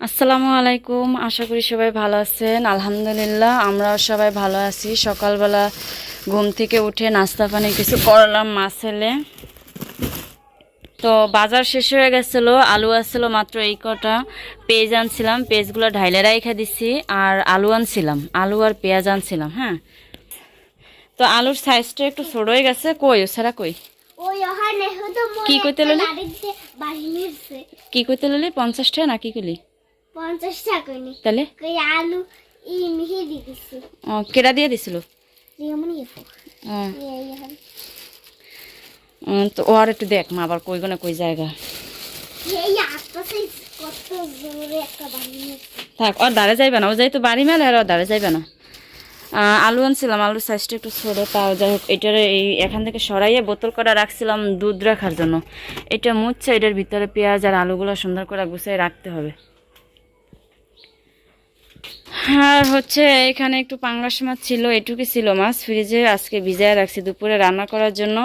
আসসালামু আলাইকুম আশা করি সবাই ভালো আছেন। আলহামদুলিল্লাহ আমরাও সবাই ভালো আছি। সকালবেলা ঘুম থেকে উঠে নাস্তা পানি কিছু করলাম মাছ এলে তো বাজার শেষ হয়ে গেছিল আলু আসছিল মাত্র এই কটা। পেঁয়াজ আনছিলাম পেঁয়াজগুলো ঢাইলে রেখে দিছি আর আলু আনছিলাম। আলু আর পেঁয়াজ আনছিলাম হ্যাঁ। তো আলুর সাইজটা একটু ছোট হয়ে গেছে কই ও ছাড়া কই? কি ললি? বাড়ি নিচ্ছে কি কইতে ললি পঞ্চাশ টাকা না কি কইলি পঞ্চাশ টাকা নি। তাহলে? কই আলু ই মিহি দিতেছে। ও কেডা দিয়ে দিছিল? যেমন ও। এই এখন উম, তো একটু দেখ মা আবার কই গনে কই জায়গা? থাক ওর দাঁড়ে যাইবে না ও যেহেতু বাড়ি মেলে আর ও দাঁড়ে যাইবে না। আলু আনছিলাম আলুর সাইজটা একটু ছোটো তাও যাই হোক এটার এই এখান থেকে সরাইয়ে বোতল করা রাখছিলাম দুধ রাখার জন্য। এটা মুচ্ছে এটার ভিতরে পেঁয়াজ আর আলুগুলো সুন্দর করে গুছিয়ে রাখতে হবে। আর হচ্ছে এখানে একটু পাঙ্গাস মাছ ছিল এটুকু ছিল মাছ। ফ্রিজে আজকে ভিজায় রাখছি, দুপুরে রান্না করার জন্য।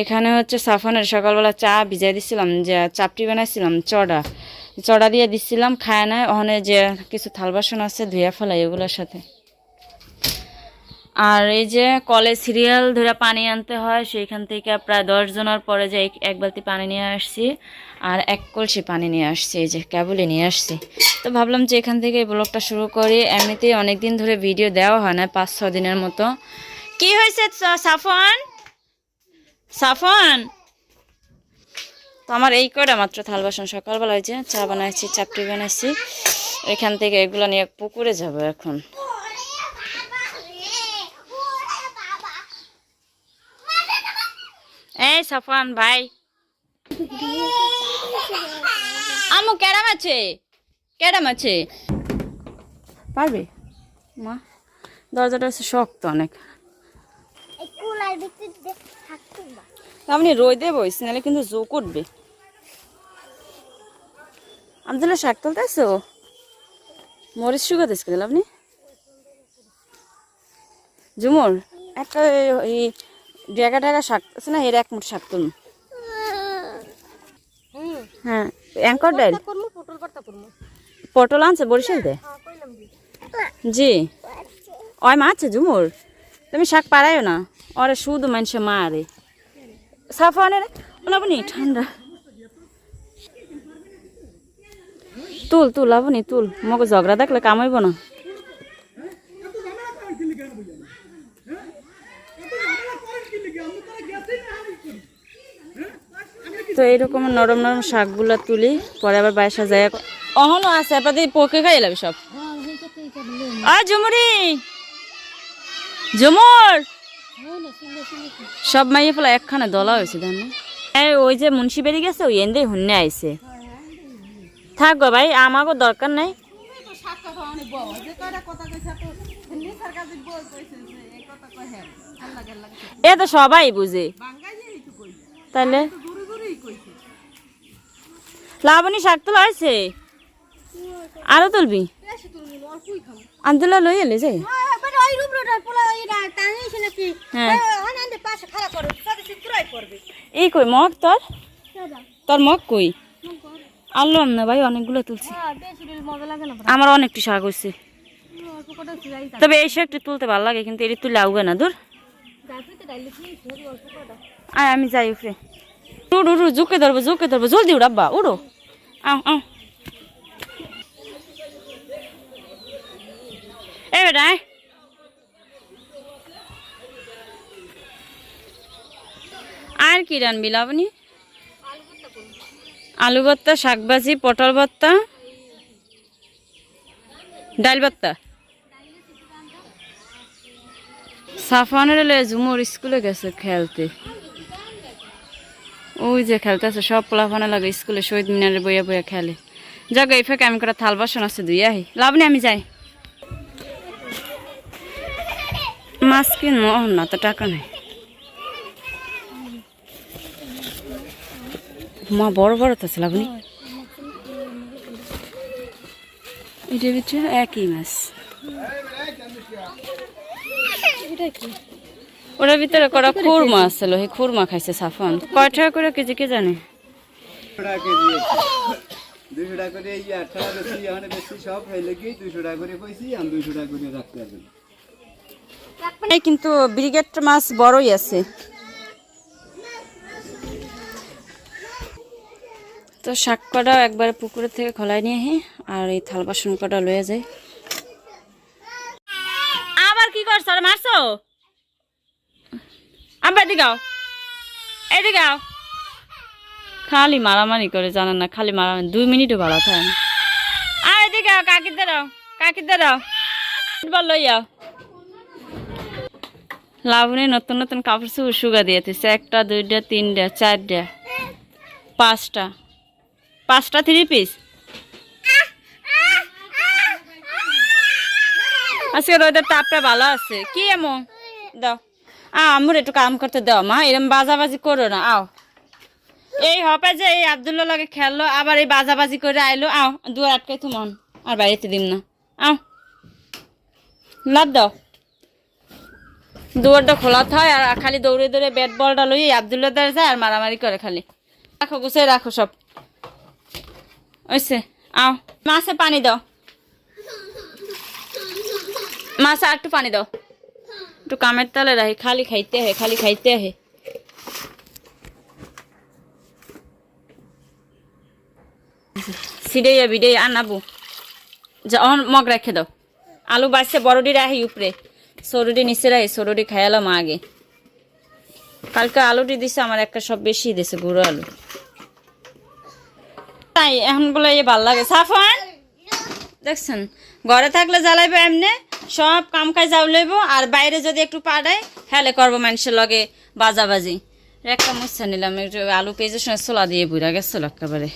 এখানে হচ্ছে সাফানের সকালবেলা চা ভিজায় দিছিলাম, যে চাপটি বানাইছিলাম, চড়া। চড়া দিয়ে দিচ্ছিলাম খায় না ওখানে যে কিছু থাল বাসন আছে ধুয়ে ফেলাই এগুলোর সাথে। আর এই যে কলে সিরিয়াল ধরে পানি আনতে হয়, সেইখান থেকে প্রায় দশ জনের পরে যে এক- বালতি পানি নিয়ে আসছি আর এক কলসি পানি নিয়ে আসছি, এই যে কেবলই নিয়ে আসছি। তো ভাবলাম যে এখান থেকে এই ব্লগটা শুরু করি। এমনিতেই অনেক দিন ধরে ভিডিও দেওয়া হয় না, পাঁচ ছ দিনের মতো। কি হয়েছে সাফন সাফন তো আমার এই কটা মাত্র থাল বাসন, সকালবেলা যে চা বানাইছি, চাপটি বানাইছি। এখান থেকে এগুলো নিয়ে পুকুরে যাব এখন। এই সাফান ভাই। আমু ক্যারাম আছে? ক্যারাম আছে। পারবে? মা। দরজাটা হচ্ছে শক্ত অনেক। আপনি রই দেবো নাহলে কিন্তু জোক উঠবে আবদুল্লাহ শাক তুলতেছো? মরিচ শুকাতেছ কেন আপনি? ঝুমুর একটা ডেগা ডেগা শাক আছে না এর এক মুঠ শাক তুলুন। হ্যাঁ অ্যাঙ্কর ডাইল পটল আনছে বরিশাল দে? হ্যাঁ জি। ওই মা আছে ঝুমুর। তুমি শাক পারাইও না। ওরে শুধু মানুষে মারে সাফা আনে রে। ঠান্ডা। তুল তুল লাবনি তুল। মগে ঝগড়া দেখলে কামাইব না। তো এইরকম নরম নরম শাকগুলা তুলি, পরে আবার বাসা যায় অহনও আছে দিয়ে পকে খাই এলাবি সব। ঝুমুরি! ঝুমুর! সব মাইয়ে ফেলা একখানে দলা হয়েছে এই ওই যে মুন্সি বেরিয়ে গেছে, ওই এন্দে হুন্নে আইছে। থাক গো ভাই আমাকে দরকার নাই। এ তো সবাই বুঝে। তাহলে লাবণী শাক তোলা হয়েছে আরও তুলবি? আন্দোলন লই এলে যে? হ্যাঁ। এই কই, মগ তোর? তোর মগ কই? আনলাম না ভাই, অনেকগুলো তুলছি। আমার অনেকটি শাক হয়েছে তবে এই শাকটি তুলতে ভালো লাগে, কিন্তু এটি তুলে আউবে না, দূর। আয়, আমি যাই উপরে। উড়ু উড়ু জুকে ধরবো জুকে ধরবো। জলদি উড় আব্বা, উড়ো। আও আও এ বেটা, আয়। আর কি রানবি লাবনি আলু ভর্তা শাক ভাজি পটল ভর্তা, ডাল ভর্তা। সাফানের ঝুমুর স্কুলে গেছে খেলতে। ওই যে খেলতেছে, সব পোলাফানে লাগে স্কুলে শহীদ মিনারে বইয়া বইয়া খেলে। যাক এই ফাঁকে আমি করা থাল বাসন আছে দুই আহি। লাভ নেই, আমি যাই। মাছ কিনবো না তো টাকা নেই। মা বড় বড় তো ছিল আপনি ভিতরে একই মাছ। ওটার ভিতরে করা খুরমা ছিল সেই খুরমা খাইছে সাফন। কয় টাকা করে কেজি কে জানে? দুইশো টাকা করে এই আটটা বেশি এখানে বেশি সব হইলে কি? দুইশো টাকা করে কইছি আমি দুইশো টাকা করে রাখতে পারবেন কিন্তু ব্রিগেড মাছ বড়ই আছে। তো শাক কটাও একবারে পুকুরের থেকে খোলাই নিয়ে হে আর এই থাল বাসন কটা লয়ে যায় আবার কি করছ? আরে মারছো? আবার এদিকে আও এদিকে আও খালি মারামারি করে জানেন না, খালি মারামারি। দুই মিনিটও ভালো থাকে আর এদিকে আও কাকিদের দাও কাকিদের দাও। ফুটবল লই যাও লাবণী নতুন নতুন কাপড় চোপড় সুগা দিয়েছে একটা, দুইটা, তিনটা, চারটা, পাঁচটা। পাঁচটা থ্রি পিস আজকে রোদের তাপটা ভালো আছে। কি এমন? দাও। আমার একটু কাম করতে দাও, মা, এরম বাজাবাজি করো না, আও। এই হপে যে এই আবদুল্লা লাগে খেললো, আবার এই বাজাবাজি করে আইলো, আও, দুয়ার আটকে তুমন আর বাড়িতে দিম না। আও লাভ দাও। দুয়ারটা খোলা থাকে আর খালি দৌড়ে দৌড়ে ব্যাট বলটা লই আবদুল্লা দার যায় আর মারামারি করে খালি। রাখো, গুছিয়ে রাখো সব। ওইসে আও, মাছে পানি দাও। মাছে আর একটু পানি দাও। একটু কামের তালে রাখি, খালি খাইতে হে, খালি খাইতে হে। সিডেইয়া বিডেই আনাবো। যা অন মগ রেখে দাও। আলু বাড়ছে বড়ডি রাহি উপরে। সরুডি নিচে রাহি সরুডি খাইলাম আগে। কালকে আলুটি দিছে, আমার একটা সব বেশি দিছে, গুঁড়ো আলু। তাই, এখন বলে এ ভালো লাগে। সাফান দেখছেন? ঘরে থাকলে জ্বালাইবো এমনি? সব কাম কাজ লইব, আর বাইরে যদি একটু পাড়াই হেলে করব মানুষের লগে বাজাবাজি। একটা মুচ্ছা নিলাম, একটু আলু পেঁয়াজের সঙ্গে ছোলা দিয়ে বুড়া গেছিল একেবারে।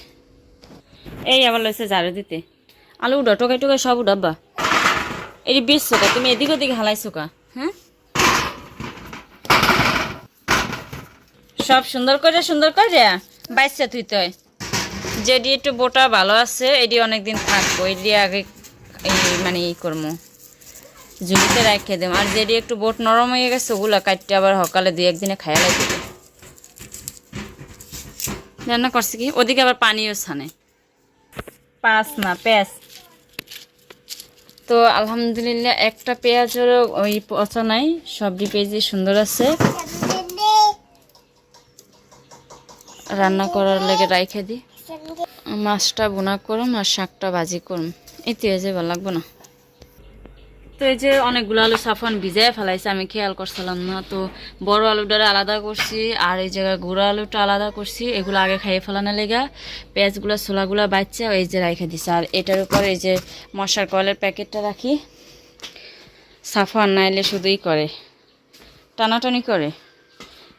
এই আবার লইছে ঝাড়ু দিতে। আলু উডা টোকাই টোকাই সব উডাব্বা এটি বেশছো কা তুমি এদিক ওদিকে হালাইছো কা হ্যাঁ সব সুন্দর করে সুন্দর করে, বাইসা থুইতে হয়। যেটি একটু বোটা ভালো আছে এটি অনেকদিন থাকব এটি আগে এই মানে ই করব ঝুলিতে রাখে দেব আর যেটি একটু বোট নরম হয়ে গেছে ওগুলা কাটতে আবার সকালে দুই একদিনে খাইয়া লাগে রান্না করছে কি? ওদিকে আবার পানিও ছানে। পাঁচ না পেঁয়াজ। তো আলহামদুলিল্লাহ একটা পেঁয়াজেরও ওই পচা নাই সবজি পেঁয়াজি সুন্দর আছে। রান্না করার লেগে রাইখে দিই মাছটা বোনা করুম আর শাকটা ভাজি করুম। এই তো এই যে ভালো লাগবো না। তো এই যে অনেকগুলো আলু সাফান ভিজাই ফেলাইছে, আমি খেয়াল করছিলাম না। তো বড় আলুটা আলাদা করছি, আর এই জায়গায় গুঁড়ো আলুটা আলাদা করছি, এগুলো আগে খাইয়ে ফেলানো লেগা। পেঁয়াজগুলো, ছোলাগুলো বাচ্চা এই যে রাইখে দিছে। আর এটার উপর এই যে মশার কলের প্যাকেটটা রাখি, সাফান নাইলে শুধুই করে, টানাটানি করে।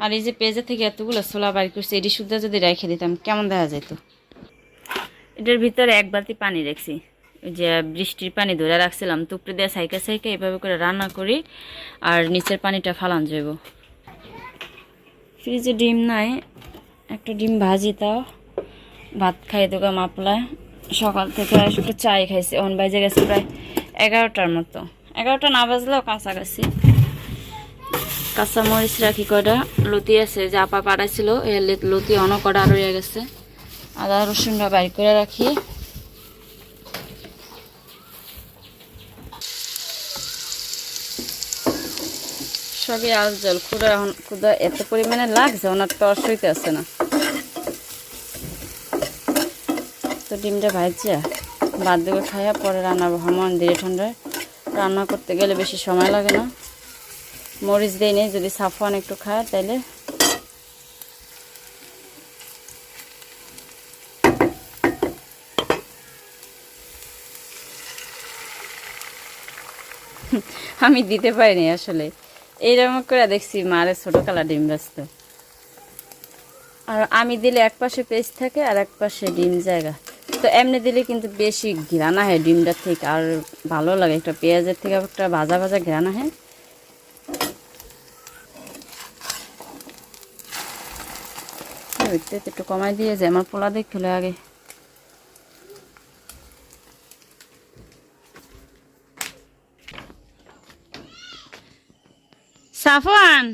আর এই যে পেঁয়াজের থেকে এতগুলো ছোলা বাড়ি করছে, এটি শুদ্ধ যদি রেখে দিতাম, কেমন দেখা যেত এটার ভিতরে এক বালতি পানি রাখছি। যে বৃষ্টির পানি ধরে রাখছিলাম, টুকরে দিয়ে সাইকা সাইকা এভাবে করে রান্না করি আর নিচের পানিটা ফালান যাব ফ্রিজে ডিম নাই, একটা ডিম ভাজি তাও, ভাত খাই তোকে মাপলায় সকাল থেকে একটু চাই খাইছি অন বাজে গেছে প্রায় এগারোটার মতো। এগারোটা না বাজলেও কাছাকাছি কাঁচা মরিচ রাখি কটা লতি আছে, যা আপা পাড়াইছিল লে- লতি অন কটা রয়ে গেছে। আদা রসুনটা বাইর করে রাখি। সবই আল জল। খুদা এখন খুদা এত পরিমাণে লাগছে, ওনার তো অসুবিধা আছে না। তো ডিমটা ভাজছে, বাদ দেবে খাইয়া পরে রান্না ভ্রমণ ধীরে ঠান্ডায় রান্না করতে গেলে বেশি সময় লাগে না। মরিচ দেয় নেই, যদি সাফওয়ান একটু খায় তাইলে। আমি দিতে পারিনি আসলে। এইরকম করে দেখছি মারে ছোটো কালা ডিম ব্যস্ত আর আমি দিলে এক পাশে পেস্ট থাকে আর এক পাশে ডিম জায়গা। তো এমনি দিলে কিন্তু বেশি ঘিরানা হয় ডিমটার থেকে, আর ভালো লাগে। একটা পেঁয়াজের থেকে একটা ভাজা ভাজা ঘিরানা হয়। একটু কমাই দিয়ে যে আমার পোলা দেখছিল আগে সাফান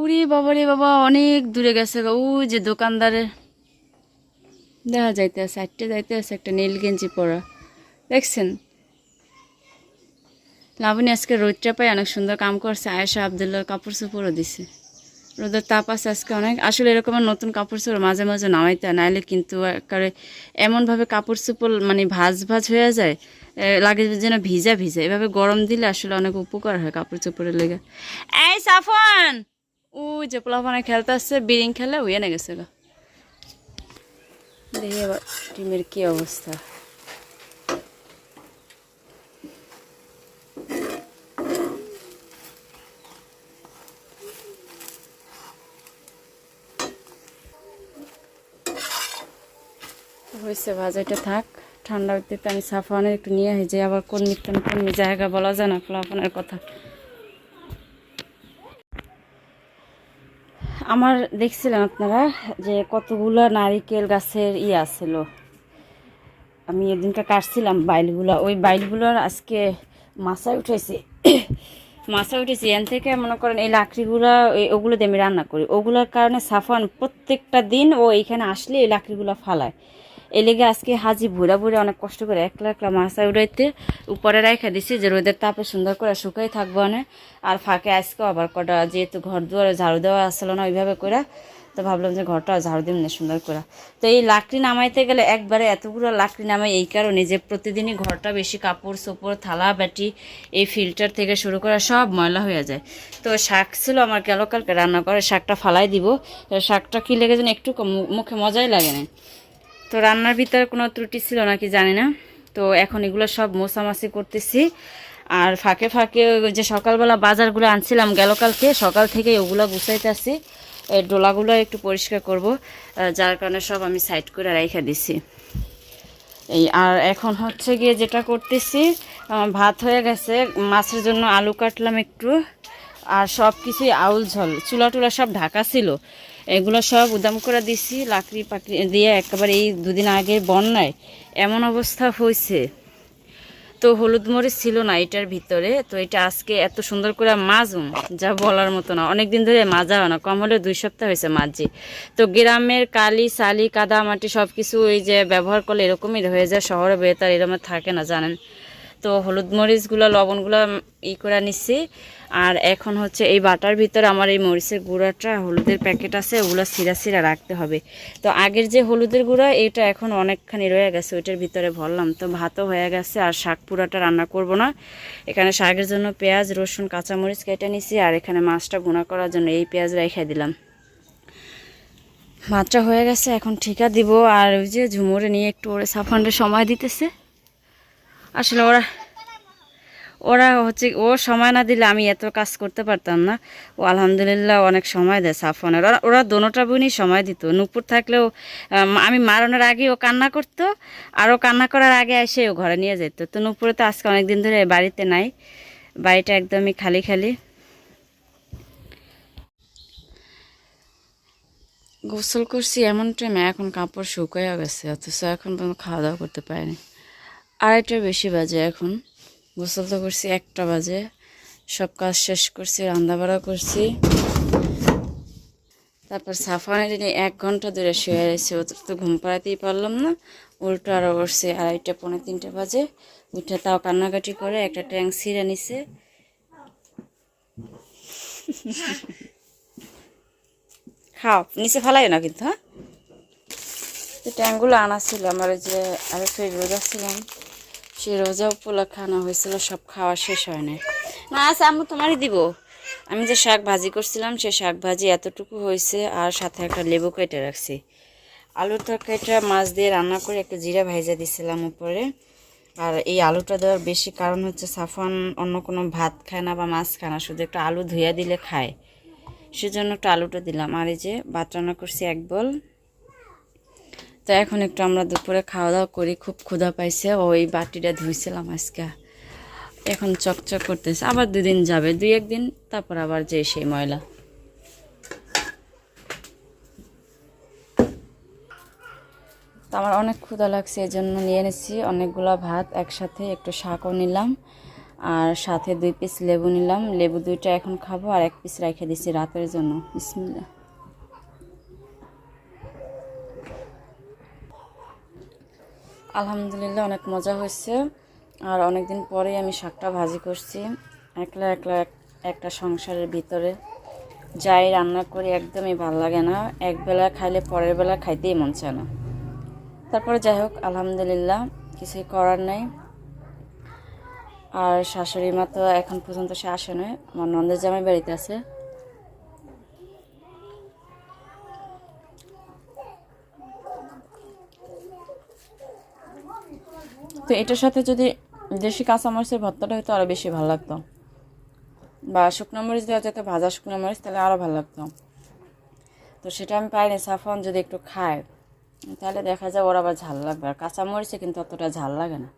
উড়ি বাবা রে বাবা, অনেক দূরে গেছে। ও যে দোকানদারের দেখা যাইতে আছে একটা যাইতে আছে একটা নীল গেঞ্জি পরা। দেখছেন? লাবণী আজকে রোদটা পাই অনেক সুন্দর কাম করছে। আয়েশা আবদুল্লার কাপড় চোপড়ও দিছে। রোদের তাপ আছে আজকে অনেক। আসলে এরকম আর নতুন কাপড় চোপড় মাঝে মাঝে নামাইতে হয়, নাইলে কিন্তু একেবারে এমনভাবে কাপড় চোপড় মানে ভাজ ভাজ হয়ে যায় লাগে যেন ভিজা ভিজা। এভাবে গরম দিলে আসলে অনেক উপকার হয় কাপড় চোপড়ের লেগে। এই সাফন ওই যে পোলাফানে খেলতে আসছে বিরিং খেলে ওই এনে গেছে গা। দেখি এবার টিমের কি অবস্থা। হয়েছে ভাজাটা থাক। ঠান্ডা হইতে তো আমি সাফানের একটু নিয়ে আসি যে আবার কোন মিত্তন কোন জায়গা বলা যায় না ফ্লাফানের কথা। আমার দেখছিলাম আপনারা যে কতগুলো নারিকেল গাছের ইয়ে আছিল। আমি এদিনটা কাটছিলাম বাইলগুলো। ওই বাইলগুলোর আজকে মাছায় উঠেছে। মাছায় উঠেছি, এন থেকে মনে করেন এই লাকড়িগুলো ওগুলো দিয়ে আমি রান্না করি। ওগুলোর কারণে সাফান প্রত্যেকটা দিন ও এইখানে আসলে এই লাকড়িগুলো ফালায়। এই লেগে আজকে হাজি ভুরা ভুরে অনেক কষ্ট করে একলা একলা মাছা উড়াইতে উপরে রেখে দিছি যে রোদের তাপে সুন্দর করে শুকাই থাকব না। আর ফাঁকে আজকেও আবার কটা, যেহেতু ঘর দুয়ারে ঝাড়ু দেওয়া আসলো না ওইভাবে করে তো ভাবলাম যে ঘরটা ঝাড়ু দিন না সুন্দর করে তো এই লাকড়ি নামাইতে গেলে একবারে এতগুলো লাকড়ি নামাই এই কারণে যে প্রতিদিনই ঘরটা বেশি কাপড় চোপড়, থালা, বাটি, এই ফিল্টার থেকে শুরু করা সব ময়লা হয়ে যায়। তো শাক ছিল আমার গেল কালকে রান্না করে, শাকটা ফালাই দিব। শাকটা কি লেগে যেন একটু মুখে মজাই লাগে না। তো রান্নার ভিতরে কোনো ত্রুটি ছিল নাকি জানি না। তো এখন এগুলো সব মোছামাছি করতেছি। আর ফাঁকে ফাঁকে যে সকালবেলা বাজারগুলো আনছিলাম গেল কালকে, সকাল থেকে ওগুলো গুছাইতেছি। ডোলাগুলো একটু পরিষ্কার করব যার কারণে সব আমি সাইড করে রেখে দিছি। এই, আর এখন হচ্ছে গিয়ে যেটা করতেছি ভাত হয়ে গেছে, মাছের জন্য আলু কাটলাম একটু। আর সব কিছুই আউল ঝল, চুলা টুলা সব ঢাকা ছিল। এগুলো সব উদাম করে দিছি, লাকড়ি পাকড়ি দিয়ে একেবারে এই দুদিন আগের বন্যায়। এমন অবস্থা হয়েছে। তো হলুদ মরিচ ছিল না এটার ভিতরে, তো এটা আজকে এত সুন্দর করে মাজুম, যা বলার মতো না। অনেক দিন ধরে মাজা হয় না, কম হলে দুই সপ্তাহ হয়েছে মাজি। তো গ্রামের কালি সালি কাদা, মাটি সব কিছু ওই যে ব্যবহার করলে এরকমই হয়ে যায়, শহরে বেতার এরকম থাকে না, জানেন? তো হলুদ মরিচগুলো, লবণগুলো ই করে নিচ্ছি আর এখন হচ্ছে এই বাটার ভিতরে আমার এই মরিচের গুঁড়াটা, হলুদের প্যাকেট আছে, ওগুলো সিরা সিরা রাখতে হবে। তো আগের যে হলুদের গুঁড়া এটা এখন অনেকখানি রয়ে গেছে, ওইটার ভিতরে ভরলাম। তো ভাতও হয়ে গেছে, আর শাক পুরাটা রান্না করব না। এখানে শাকের জন্য পেঁয়াজ, রসুন, কাঁচামরিচ কেটে নিছি, আর এখানে মাছটা গুঁড়া করার জন্য এই পেঁয়াজ রেখে দিলাম। ভাতটা হয়ে গেছে, এখন ঠিকা দিব। আর ওই যে ঝুমুরে নিয়ে একটু ওরে সাফান্ডে সময় দিতেছে। আসলে ওরা ওরা হচ্ছে, ও সময় না দিলে আমি এত কাজ করতে পারতাম না। ও আলহামদুলিল্লাহ অনেক সময় দেয় সাফনের ওরা ওরা দোনোটা বোনই সময় দিত। নুপুর থাকলেও আমি মারানোর আগে ও কান্না করতো, আর ও কান্না করার আগে এসে ও ঘরে নিয়ে যেত। তো নুপুরে তো আজকে অনেক দিন ধরে বাড়িতে নাই। বাড়িটা একদমই খালি খালি। গোসল করছি এমন টাইমে এখন কাপড় শুকাইয়া গেছে, অথচ এখন পর্যন্ত খাওয়া দাওয়া করতে পারিনি। আড়াইটার বেশি বাজে এখন। গোসল তো করছি একটা বাজে। সব কাজ শেষ করছি রান্না রান্নাবাড়া করছি। তারপর সাফানের নিয়ে এক ঘণ্টা ধরে শুয়ে রয়েছে। ও তো ঘুম পাড়াতেই পারলাম না। উল্টো আরও উঠছে আড়াইটা, পৌনে তিনটে বাজে। উঠে তাও কান্নাকাটি করে, একটা ট্যাঙ্ক ছিঁড়ে নিছে। খাও। নিচে ফেলাইও না কিন্তু হ্যাঁ? ট্যাঙ্কগুলো আনা ছিল আমার যে আরে ফের রোজা সেই রোজা উপলক্ষে আনা হয়েছিল, সব খাওয়া শেষ হয় না না আচ্ছা আমি তোমারই দিব। আমি যে শাক ভাজি করছিলাম সেই শাক ভাজি এতটুকু হয়েছে, আর সাথে একটা লেবু কেটে রাখছি। আলুর তরকারিটা মাছ দিয়ে রান্না করে একটু জিরা ভাইজা দিছিলাম উপরে। আর এই আলুটা দেওয়ার বেশি কারণ হচ্ছে সাফন অন্য কোনো ভাত খায় না বা মাছ খায় না, শুধু একটু আলু ধুইয়া দিলে খায়। সেজন্য একটু আলুটা দিলাম। আর এই যে ভাত রান্না করছি এক বল। তো এখন একটু আমরা দুপুরে খাওয়া দাওয়া করি, খুব ক্ষুধা পাইছে ওই বাটিটা ধুইছিলাম আজকে। এখন চকচক করতেছে, আবার দুদিন যাবে, দুই একদিন, তারপর আবার যে সেই ময়লা। তো আমার অনেক ক্ষুধা লাগছে এই জন্য নিয়ে এনেছি অনেকগুলো ভাত, একসাথে একটু শাকও নিলাম, আর সাথে দুই পিস লেবু নিলাম, লেবু দুইটা এখন খাব, আর এক পিস রেখে দিচ্ছি রাতের জন্য বিসমিল্লা আলহামদুলিল্লাহ, অনেক মজা হয়েছে। আর অনেক দিন পরেই আমি শাকটা ভাজি করছি। একলা একলা এক- একটা সংসারের ভিতরে যাই রান্না করি, একদমই ভালো লাগে না। একবেলা খাইলে পরের বেলা খাইতেই মন চায় না। তারপরে যাই হোক, আলহামদুলিল্লাহ, কিছুই করার নেই। আর শাশুড়ি মা তো এখন পর্যন্ত সে আসে নয় আমার নন্দের জামাই বাড়িতে আছে। তো এটার সাথে যদি দেশি কাঁচামরিচের ভর্তাটা হতো আরও বেশি ভালো লাগতো। বা শুকনো মরিচ দেওয়া যেত, ভাজা শুকনো মরিচ, তাহলে আরও ভালো লাগতো। তো সেটা আমি পাইনি সাফন যদি একটু খায়, তাহলে দেখা যায় ওর আবার ঝাল লাগবে। আর কাঁচামরিচে কিন্তু অতটা ঝাল লাগে না।